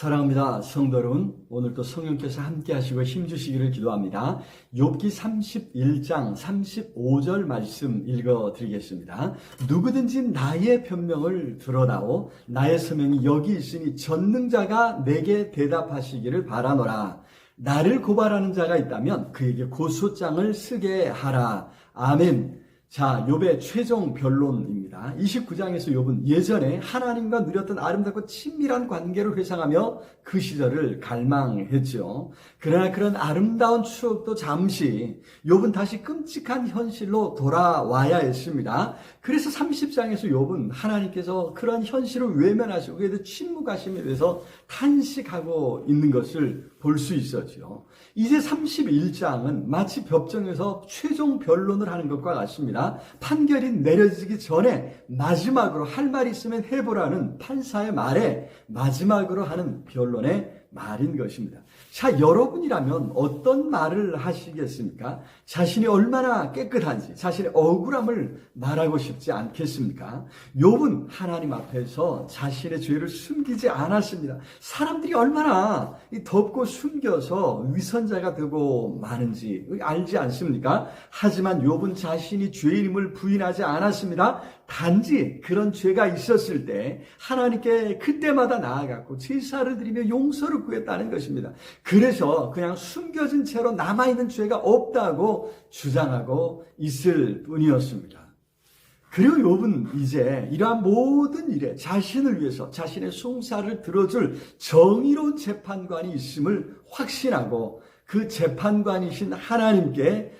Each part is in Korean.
사랑합니다. 성도 여러분, 오늘도 성령께서 함께 하시고 힘주시기를 기도합니다. 욥기 31장 35절 말씀 읽어 드리겠습니다. 누구든지 나의 변명을 드러나오 나의 서명이 여기 있으니 전능자가 내게 대답하시기를 바라노라. 나를 고발하는 자가 있다면 그에게 고소장을 쓰게 하라. 아멘. 자, 욥의 최종 변론입니다. 29장에서 욥은 예전에 하나님과 누렸던 아름답고 친밀한 관계를 회상하며 그 시절을 갈망했죠. 그러나 그런 아름다운 추억도 잠시 욥은 다시 끔찍한 현실로 돌아와야 했습니다. 그래서 30장에서 욥은 하나님께서 그런 현실을 외면하시고 그래도 침묵하심에 대해서 탄식하고 있는 것을 볼 수 있었죠. 이제 31장은 마치 법정에서 최종 변론을 하는 것과 같습니다. 판결이 내려지기 전에 마지막으로 할 말이 있으면 해보라는 판사의 말에 마지막으로 하는 변론의 말인 것입니다. 자, 여러분이라면 어떤 말을 하시겠습니까? 자신이 얼마나 깨끗한지, 자신의 억울함을 말하고 싶지 않겠습니까? 욥은 하나님 앞에서 자신의 죄를 숨기지 않았습니다. 사람들이 얼마나 덮고 숨겨서 위선자가 되고 마는지 알지 않습니까? 하지만 욥은 자신이 죄인임을 부인하지 않았습니다. 단지 그런 죄가 있었을 때 하나님께 그때마다 나아갔고 제사를 드리며 용서를 구했다는 것입니다. 그래서 그냥 숨겨진 채로 남아있는 죄가 없다고 주장하고 있을 뿐이었습니다. 그리고 욥은 이제 이러한 모든 일에 자신을 위해서 자신의 송사를 들어줄 정의로운 재판관이 있음을 확신하고 그 재판관이신 하나님께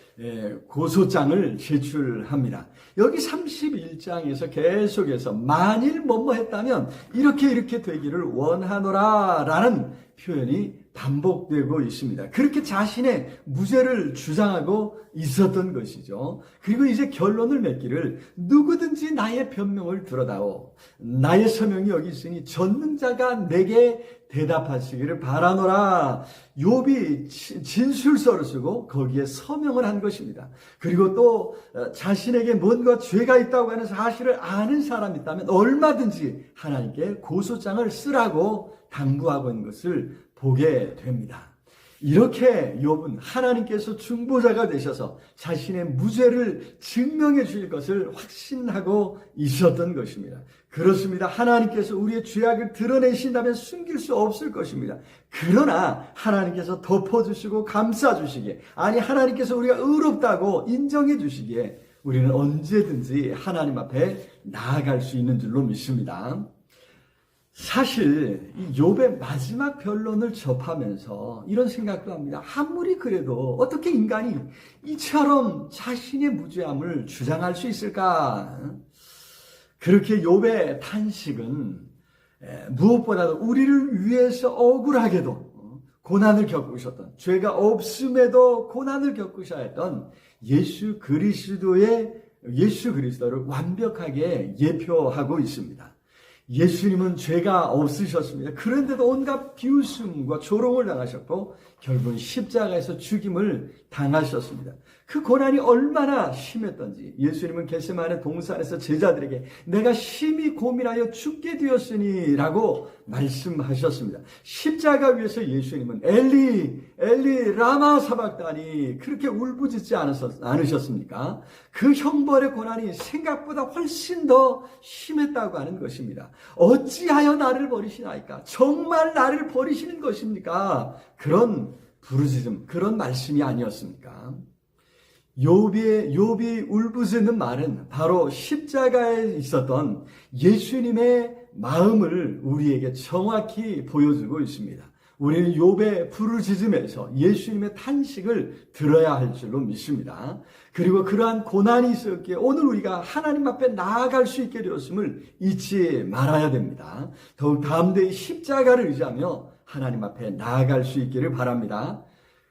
고소장을 제출합니다. 여기 31장에서 계속해서 만일 뭐뭐 했다면 이렇게 이렇게 되기를 원하노라 라는 표현이 반복되고 있습니다. 그렇게 자신의 무죄를 주장하고 있었던 것이죠. 그리고 이제 결론을 맺기를 누구든지 나의 변명을 들어다오. 나의 서명이 여기 있으니 전능자가 내게 대답하시기를 바라노라. 욥이 진술서를 쓰고 거기에 서명을 한 것입니다. 그리고 또 어, 자신에게 뭔가 죄가 있다고 하는 사실을 아는 사람이 있다면 얼마든지 하나님께 고소장을 쓰라고 당부하고 있는 것을 보게 됩니다. 이렇게 욥은 하나님께서 중보자가 되셔서 자신의 무죄를 증명해 주실 것을 확신하고 있었던 것입니다. 그렇습니다. 하나님께서 우리의 죄악을 드러내신다면 숨길 수 없을 것입니다. 그러나 하나님께서 덮어 주시고 감싸 주시기에 아니 하나님께서 우리가 의롭다고 인정해 주시기에 우리는 언제든지 하나님 앞에 나아갈 수 있는 줄로 믿습니다. 사실 이 욥의 마지막 변론을 접하면서 이런 생각도 합니다. 아무리 그래도 어떻게 인간이 이처럼 자신의 무죄함을 주장할 수 있을까? 그렇게 욥의 탄식은 무엇보다도 우리를 위해서 억울하게도 고난을 겪으셨던 죄가 없음에도 고난을 겪으셔야 했던 예수 그리스도의 예수 그리스도를 완벽하게 예표하고 있습니다. 예수님은 죄가 없으셨습니다. 그런데도 온갖 비웃음과 조롱을 당하셨고 결국은 십자가에서 죽임을 당하셨습니다. 그 고난이 얼마나 심했던지 예수님은 겟세마네 동산에서 제자들에게 내가 심히 고민하여 죽게 되었으니라고 말씀하셨습니다. 십자가 위에서 예수님은 엘리 엘리 라마 사박다니 그렇게 울부짖지 않으셨습니까? 그 형벌의 고난이 생각보다 훨씬 더 심했다고 하는 것입니다. 어찌하여 나를 버리시나이까? 정말 나를 버리시는 것입니까? 그런 부르짖음, 그런 말씀이 아니었습니까? 욥의 욥이 울부짖는 말은 바로 십자가에 있었던 예수님의 마음을 우리에게 정확히 보여주고 있습니다. 우리는 욥의 부르짖음에서 예수님의 탄식을 들어야 할 줄로 믿습니다. 그리고 그러한 고난이 있었기에 오늘 우리가 하나님 앞에 나아갈 수 있게 되었음을 잊지 말아야 됩니다. 더욱 다음대의 십자가를 의지하며 하나님 앞에 나아갈 수 있기를 바랍니다.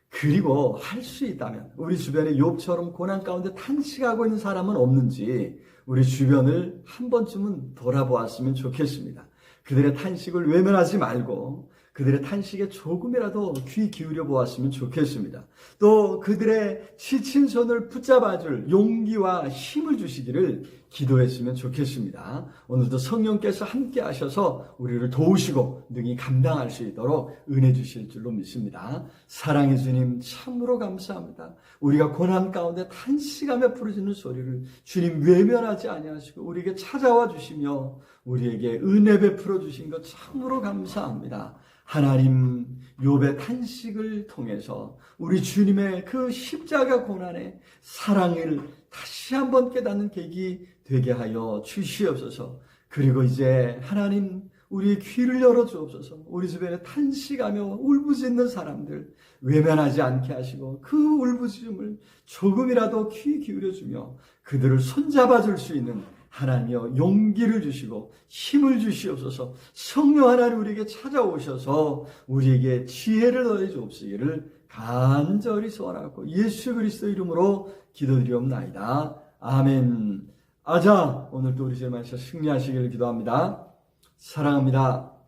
그리고 할 수 있다면 우리 주변에 욥처럼 고난 가운데 탄식하고 있는 사람은 없는지 우리 주변을 한 번쯤은 돌아보았으면 좋겠습니다. 그들의 탄식을 외면하지 말고 그들의 탄식에 조금이라도 귀 기울여 보았으면 좋겠습니다. 또 그들의 지친 손을 붙잡아 줄 용기와 힘을 주시기를 기도했으면 좋겠습니다. 오늘도 성령께서 함께 하셔서 우리를 도우시고 능히 감당할 수 있도록 은혜 주실 줄로 믿습니다. 사랑해 주님 참으로 감사합니다. 우리가 고난 가운데 탄식하며 부르짖는 소리를 주님 외면하지 아니하시고 우리에게 찾아와 주시며 우리에게 은혜 베풀어 주신 것 참으로 감사합니다. 하나님 욥의 탄식을 통해서 우리 주님의 그 십자가 고난의 사랑을 다시 한번 깨닫는 계기 되게 하여 주시옵소서. 그리고 이제 하나님 우리의 귀를 열어 주옵소서. 우리 주변에 탄식하며 울부짖는 사람들 외면하지 않게 하시고 그 울부짖음을 조금이라도 귀 기울여 주며 그들을 손잡아 줄 수 있는 하나님여 용기를 주시고 힘을 주시옵소서 성령 하나님 우리에게 찾아오셔서 우리에게 지혜를 더해 주옵시기를 간절히 소원하고 예수 그리스도 이름으로 기도드리옵나이다. 아멘. 아자 오늘도 우리 제만에서 승리하시기를 기도합니다. 사랑합니다.